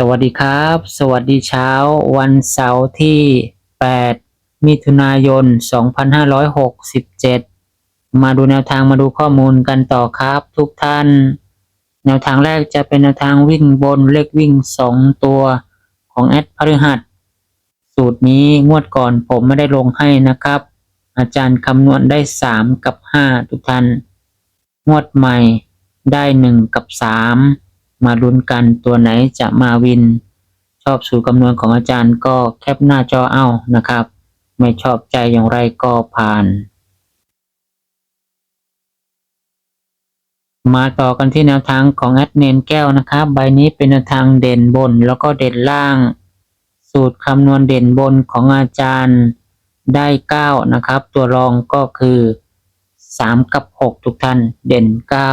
สวัสดีครับ สวัสดีเช้า วันเสาร์ที่ 8 มิถุนายน 2567 มาดูแนวทางมาดูข้อมูลกันต่อครับ ทุกท่าน แนวทางแรกจะเป็นแนวทางวิ่งบนเลขวิ่ง 2 ตัวของแอดพฤหัส สูตรนี้งวดก่อนผมไม่ได้ลงให้นะครับ อาจารย์คำนวณได้ 3 กับ 5 ทุกท่าน งวดใหม่ได้ 1 กับ 3 มาลุ้นกันตัวไหนจะมาวิน ชอบสูตรคำนวณของอาจารย์ก็แคปหน้าจอเอานะครับ ไม่ชอบใจอย่างไรก็ผ่าน มาต่อกันที่แนวทางของแอดเนนแก้วนะครับ ใบนี้เป็นแนวทางเด่นบนแล้วก็เด่นล่าง สูตรคำนวณเด่นบนของอาจารย์ได้ 9 นะครับ ตัวรองก็คือ 3 กับ 6 ทุกท่านเด่น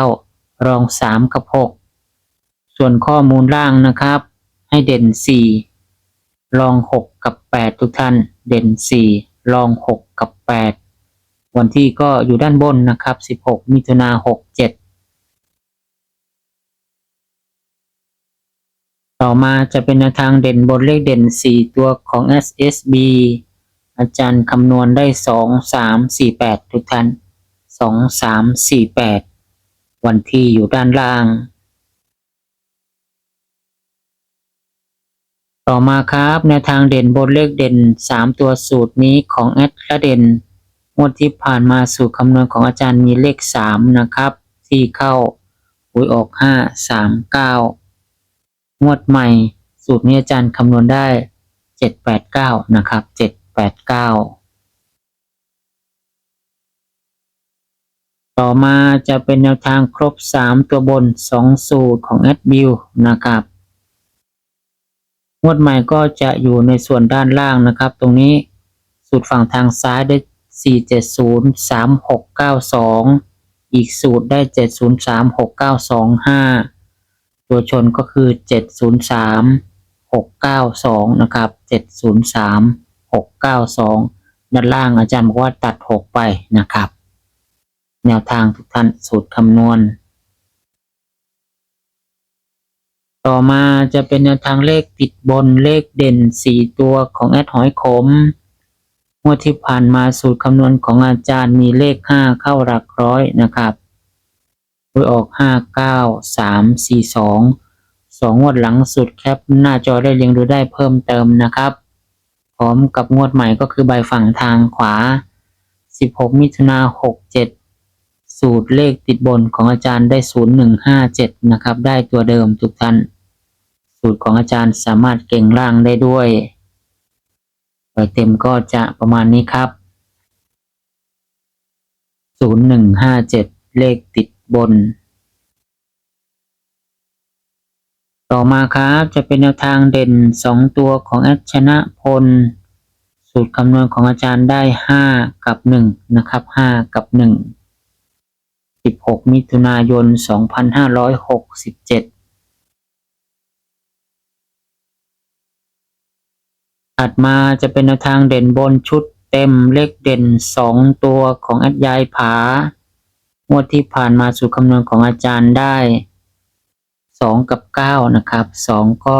9 รอง 3 กับ 6 ส่วนข้อมูลล่างนะครับ ให้เด่น4รอง 6 กับ 8 ทุกท่าน เด่น4รอง 6 กับ 8 วันที่ก็อยู่ด้านบนนะครับ 16 มิถุนา67ต่อมาจะเป็นทางเด่นบนเลขเด่น 4 ตัวของ SSB อาจารย์คำนวณได้ 2 3 4 8 ทุกท่าน 2 3 4 8 วันที่อยู่ด้านล่าง ต่อมาครับแนวทางเด่นบนเลขเด่น 3 ตัวสูตรนี้ของแอดและเด่นงวดที่ผ่านมาสูตรคำนวณของอาจารย์มีเลข 3 นะครับที่เข้าหวยออก 5 3 9 งวดใหม่ สูตรนี้อาจารย์คำนวณได้ 789 นะครับ 789ต่อมาจะเป็นแนวทางครบ 3 ตัวบน 2 สูตรของแอดบิวนะครับ งวดใหม่ก็จะอยู่ในส่วนด้านล่างนะครับ ตรงนี้สูตรฝั่งทางซ้ายได้ 470 3692 อีกสูตรได้ 703 6925 ตัวชนก็คือ 703 692 นะครับ 703 692 ด้านล่างอาจารย์บอกว่าตัด 6 ไปนะครับ แนวทางทุกท่านสูตรคำนวณ ต่อมาจะเป็นแนวทางเลขติดบนเลขเด่น 4 ตัวของแอดหอยขมงวดที่ผ่านมาสูตรคำนวณของอาจารย์มีเลข 5 เข้าหลักร้อยนะครับโดยออก 5 9 3 4 2 2 งวดหลังสุดแคปหน้าจอได้เรียงดูได้เพิ่มเติมนะครับ พร้อมกับงวดใหม่ก็คือใบฝั่งทางขวา 16 มิถุนา67 สูตรเลขติดบนของอาจารย์ได้ 0157 นะครับ ได้ตัวเดิมทุกท่าน สูตรของอาจารย์สามารถเก่งล่างได้ด้วยใบเต็มก็จะประมาณนี้ครับ 0157 เลขติดบน ต่อมาครับจะเป็นแนวทางเด่น 2 ตัวของแอดชนะพล สูตรคำนวณของอาจารย์ได้ 5 กับ 1 นะครับ 5 กับ 1 16 มิถุนายน 2567 ถัดมาจะเป็นแนวทางเด่นบนชุดเต็มเลขเด่น 2 ตัวของแอดยายผางวดที่ผ่านมาสู่คำนวณของอาจารย์ได้ 2 กับ 9 นะครับ 2 ก็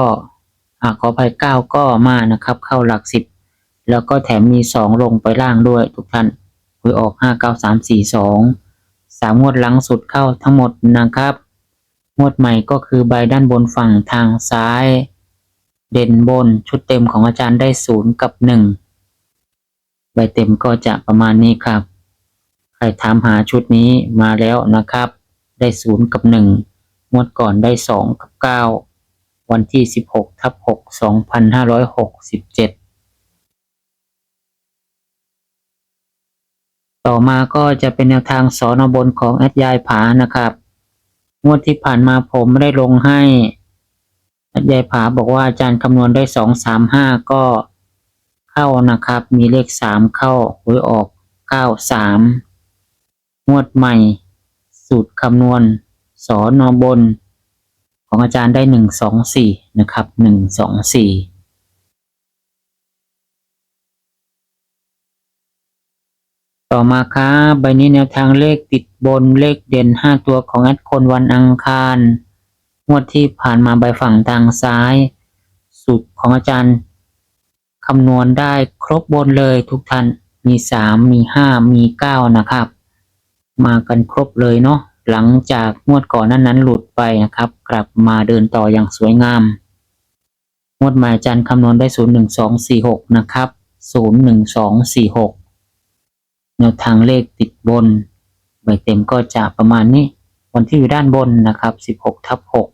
อขอภัย 9 ก็มานะครับ เข้าหลัก 10 แล้วก็แถมมี 2 ลงไปล่างด้วยทุกท่านหวยออก 5 9 3 4 2สามงวดหลังสุดเข้าทั้งหมดนะครับ งวดใหม่ก็คือใบด้านบนฝั่งทางซ้าย เด่นบนชุดเต็มของอาจารย์ได้ศูนย์กับหนึ่งใบเต็มก็จะประมาณนี้ครับ ใครถามหาชุดนี้มาแล้วนะครับ ได้ศูนย์กับหนึ่งงวดก่อนได้สองกับเก้าวันที่สิบหกทับหกสองพันห้าร้อยหกสิบเจ็ดต่อมาก็จะเป็นแนวทางสอนบนของแอดยายผานะครับงงวดที่ผ่านมาผมไม่ได้ลงให้ ยายผาบอกว่าอาจารย์คำนวณได้สองสามห้าก็เข้านะครับ มีเลขสามเข้าหวยออกเก้าสามงวดใหม่ สูตรคำนวณสอนอบน ของอาจารย์ได้หนึ่งสองสี่นะครับหนึ่งสองสี่ต่อมาครับใบนี้แนวทางเลขติดบนเลขเด่นห้าตัวของแอดคนวันอังคาร งวดที่ผ่านมาใบฝั่งทางซ้าย สูตรของอาจารย์คำนวณได้ครบบนเลยทุกท่านมีสามมีห้ามีเก้านะครับ มากันครบเลยเนาะหลังจากงวดก่อนนั้นนั้นหลุดไปนะครับ กลับมาเดินต่ออย่างสวยงามงวดใหม่อาจารย์คำนวณได้ศูนย์หนึ่งสองสี่หกนะครับศูนย์หนึ่งสองสี่หกแนวทางเลขติดบนใบเต็มก็จะประมาณนี้ วันที่อยู่ด้านบนนะครับสิบหกทับหก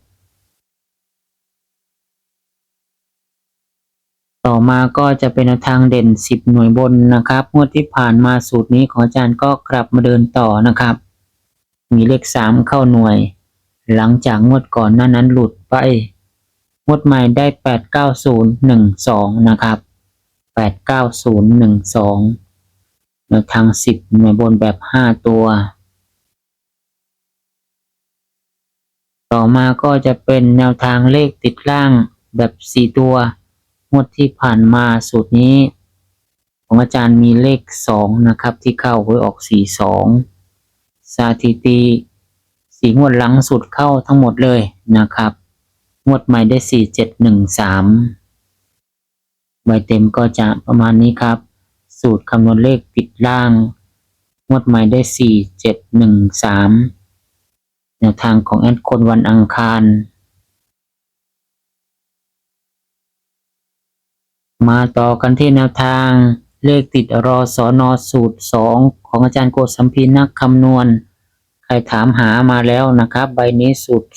ต่อมาก็จะเป็นทางเด่นสิบหน่วยบนนะครับงวดที่ผ่านมาสูตรนี้ของอาจารย์ก็กลับมาเดินต่อนะครับ มีเลขสามเข้าหน่วย หลังจากงวดก่อนหน้านั้นหลุดไปงวดใหม่ได้แปดเก้าศูนย์หนึ่งสองนะครับแปดเก้าศูนย์หนึ่งสองแนวทางสิบหน่วยบนแบบห้าตัว ต่อมาก็จะเป็นแนวทางเลขติดล่างแบบสี่ตัว งวดที่ผ่านมาสูตรนี้ ของอาจารย์มีเลขสองนะครับ ที่เข้าหวยออกสี่สองสถิติสีงวดหลังสุดเข้าทั้งหมดเลยนะครับ งวดใหม่ได้สี่เจ็ดหนึ่งสามใบเต็มก็จะประมาณนี้ครับ สูตรคำนวณเลขติดล่าง งวดใหม่ได้สี่เจ็ดหนึ่งสามแนวทางของแอดคนวันอังคาร มาต่อกันที่แนวทางเลขติดรอสอนอสูตร 2 ของอาจารย์โกสัมพีนักคำนวณ ใครถามหามาแล้วนะครับ ใบนี้สูตร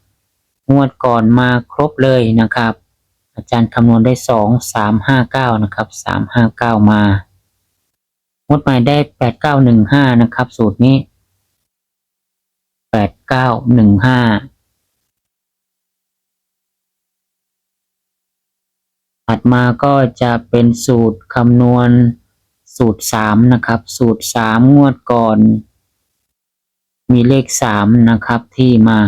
2 งวดก่อนมาครบเลยนะครับ อาจารย์คำนวณได้ 2 3 5 9 นะครับ 3 5 9 มางวดใหม่ได้ 8 9 1 5 นะครับ สูตรนี้ 8 9 1 5 ถัดมาก็จะเป็นสูตรคำนวณสูตรสามนะครับ สูตรสามงวดก่อน มีเลขสามนะครับที่มา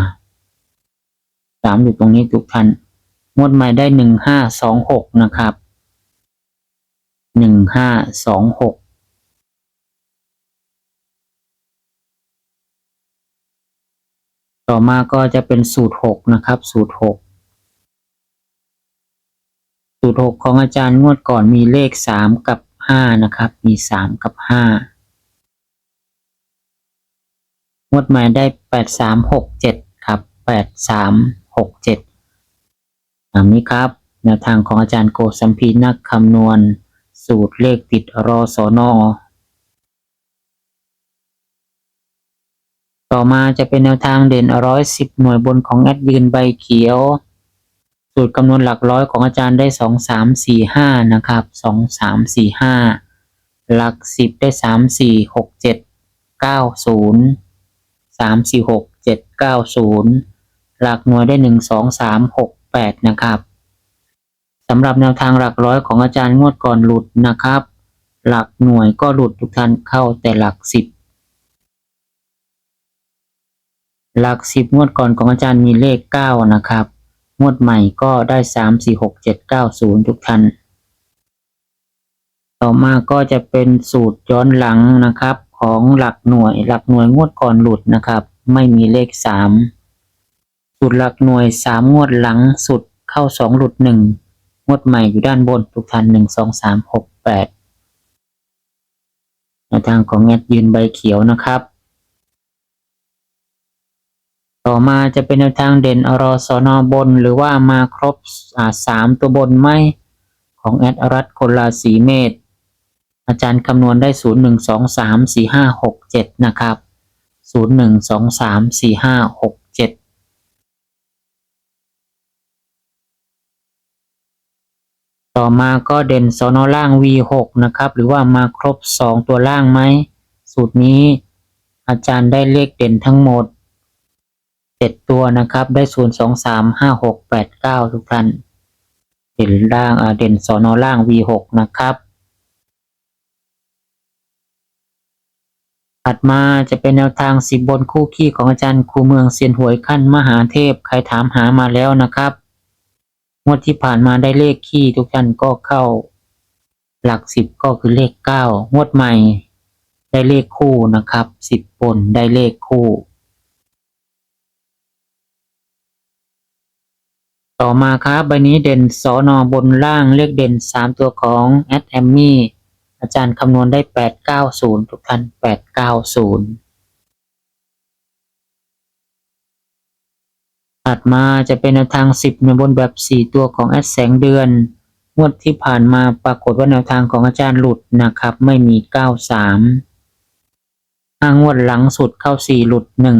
สามอยู่ตรงนี้ทุกท่านงวดใหม่ได้หนึ่งห้าสองหกนะครับหนึ่งห้าสองหกต่อมาก็จะเป็นสูตรหกนะครับ สูตรหก สูตรหกของอาจารย์งวดก่อนมีเลขสามกับห้านะครับ มีสามกับห้างวดใหม่ได้แปดสามหกเจ็ดครับแปดสามหกเจ็ดตามนี้ครับแนวทางของอาจารย์โกสัมพีนักคำนวณ สูตรเลขติดรอสอนอต่อมาจะเป็นแนวทางเด่นร้อยสิบหน่วยบนของแอดยืนใบเขียว สูตรคำนวณหลักร้อยของอาจารย์ได้สองสามสี่ห้านะครับสองสามสี่ห้าหลักสิบได้สามสี่หกเจ็ดเก้าศูนย์สามสี่หกเจ็ดเก้าศูนย์หลักหน่วยได้หนึ่งสองสามหกแปดนะครับสำหรับแนวทางหลักร้อยของอาจารย์งวดก่อนหลุดนะครับ หลักหน่วยก็หลุดทุกท่านเข้าแต่หลักสิบหลักสิบงวดก่อนของอาจารย์มีเลขเก้านะครับ งวดใหม่ก็ได้สามสี่หกเจ็ดเก้าศูนย์ทุกท่าน ต่อมาก็จะเป็นสูตรย้อนหลังนะครับ ของหลักหน่วยหลักหน่วยงวดก่อนหลุดนะครับ ไม่มีเลขสามสูตรหลักหน่วยสามงวดหลังสุดเข้าสองหลุดหนึ่งงวดใหม่อยู่ด้านบนทุกท่านหนึ่งสองสามหกแปดแนวทางของแอดยืนใบเขียวนะครับ ต่อมาจะเป็นแนวทางเด่นอรอสอนอบน หรือว่ามาครบสามตัวบนไหมของแอดอรัตคนลาสีเมษอาจารย์คำนวณได้ศูนย์หนึ่งสองสามสี่ห้าหกเจ็ดนะครับศูนย์หนึ่งสองสามสี่ห้าหกเจ็ดต่อมาก็เด่นสนอล่าง V6 นะครับ หรือว่ามาครบสองตัวล่างไหม สูตรนี้อาจารย์ได้เลขเด่นทั้งหมด เจ็ดตัวนะครับ ได้ศูนย์สองสามห้าหกแปดเก้าทุกท่านเด่นล่างเด่นสอนอล่าง V6 นะครับ ถัดมาจะเป็นแนวทางสิบบนคู่ขี้ของอาจารย์ครูเมืองเซียนหวยขั้นมหาเทพใครถามหามาแล้วนะครับงวดที่ผ่านมาได้เลขขี้ทุกท่านก็เข้า หลักสิบก็คือเลขเก้างวดใหม่ ได้เลขคู่นะครับสิบบนได้เลขคู่ ต่อมาครับใบนี้เด่นสอนอบนล่างเลขเด่นสามตัวของแอดแอมมี่อาจารย์คำนวณได้แปดเก้าศูนย์ทุกท่านแปดเก้าศูนย์ถัดมาจะเป็นแนวทางสิบในบนแบบสี่ตัวของแอดแสงเดือน งวดที่ผ่านมาปรากฏว่าแนวทางของอาจารย์หลุดนะครับ ไม่มีเก้าสามห้างวดหลังสุดเข้าสี่หลุดหนึ่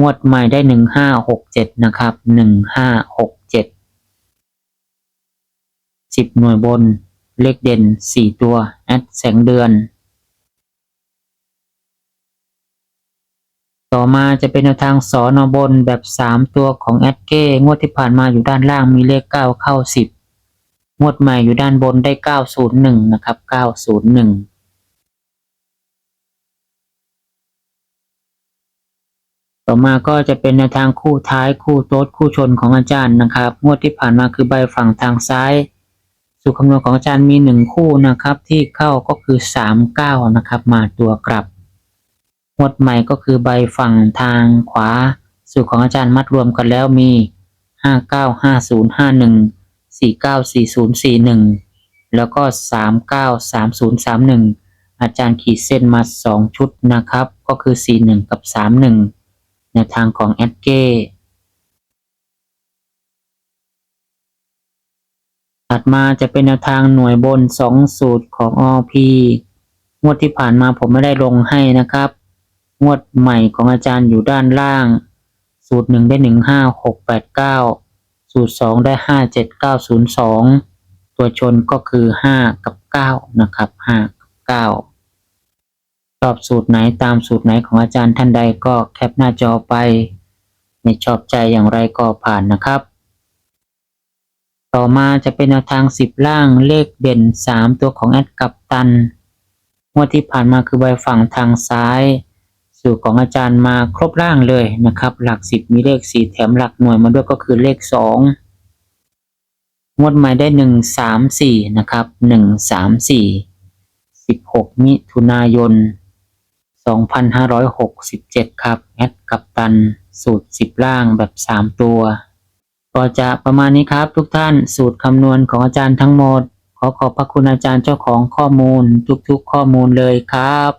งวดใหม่ได้หนึ่งห้าหกเจ็ดนะครับหนึ่งห้าหกเจ็ดสิบหน่วยบน เลขเด่นสี่ตัว แอดแสงเดือน ต่อมาจะเป็นแนวทางสอนอบนแบบสามตัวของแอดเก้งวดที่ผ่านมาอยู่ด้านล่างมีเลขเก้าเข้าสิบงวดใหม่อยู่ด้านบนได้เก้าศูนย์หนึ่งนะครับเก้าศูนย์หนึ่ง ต่อมาก็จะเป็นแนวทางคู่ท้ายคู่โต๊ดคู่ชนของอาจารย์นะครับ งวดที่ผ่านมาคือใบฝั่งทางซ้าย สูตรคำนวณของอาจารย์มีหนึ่งคู่นะครับ ที่เข้าก็คือสามเก้านะครับ มาตัวกลับ งวดใหม่ก็คือใบฝั่งทางขวา สูตรของอาจารย์มัดรวมกันแล้วมีห้าเก้าห้าศูนย์ห้าหนึ่งสี่เก้าสี่ศูนย์สี่หนึ่งแล้วก็สามเก้าสามศูนย์สามหนึ่งอาจารย์ขีดเส้นมาสองชุดนะครับ ก็คือสี่หนึ่งกับสามหนึ่ง แนวทางของแอดเก้ถัดมาจะเป็นแนวทางหน่วยบนสองสูตรของ OP งวดที่ผ่านมาผมไม่ได้ลงให้นะครับ งวดใหม่ของอาจารย์อยู่ด้านล่าง สูตรหนึ่งได้หนึ่งห้าหกแปดเก้าสูตรสองได้ห้าเจ็ดเก้าศูนย์สองตัวชนก็คือห้ากับเก้านะครับห้ากับเก้า ชอบสูตรไหนตามสูตรไหนของอาจารย์ท่านใดก็แคปหน้าจอไปไม่ชอบใจอย่างไรก็ผ่านนะครับ ต่อมาจะเป็นแนวทางสิบล่างเลขเด่นสามตัวของแอดกับตันงวดที่ผ่านมาคือใบฝั่งทางซ้าย สูตรของอาจารย์มาครบล่างเลยนะครับ หลักสิบมีเลขสี่แถมหลักหน่วยมาด้วยก็คือเลขสองงวดใหม่ได้หนึ่งสามสี่นะครับหนึ่งสามสี่สิบหกมิถุนายน 2567 ครับ แอดกับตันสูตร 10 ล่างแบบ 3 ตัว ก็จะประมาณนี้ครับทุกท่านสูตรคำนวณของอาจารย์ทั้งหมด ขอขอบพระคุณอาจารย์เจ้าของข้อมูลทุกๆข้อมูลเลยครับ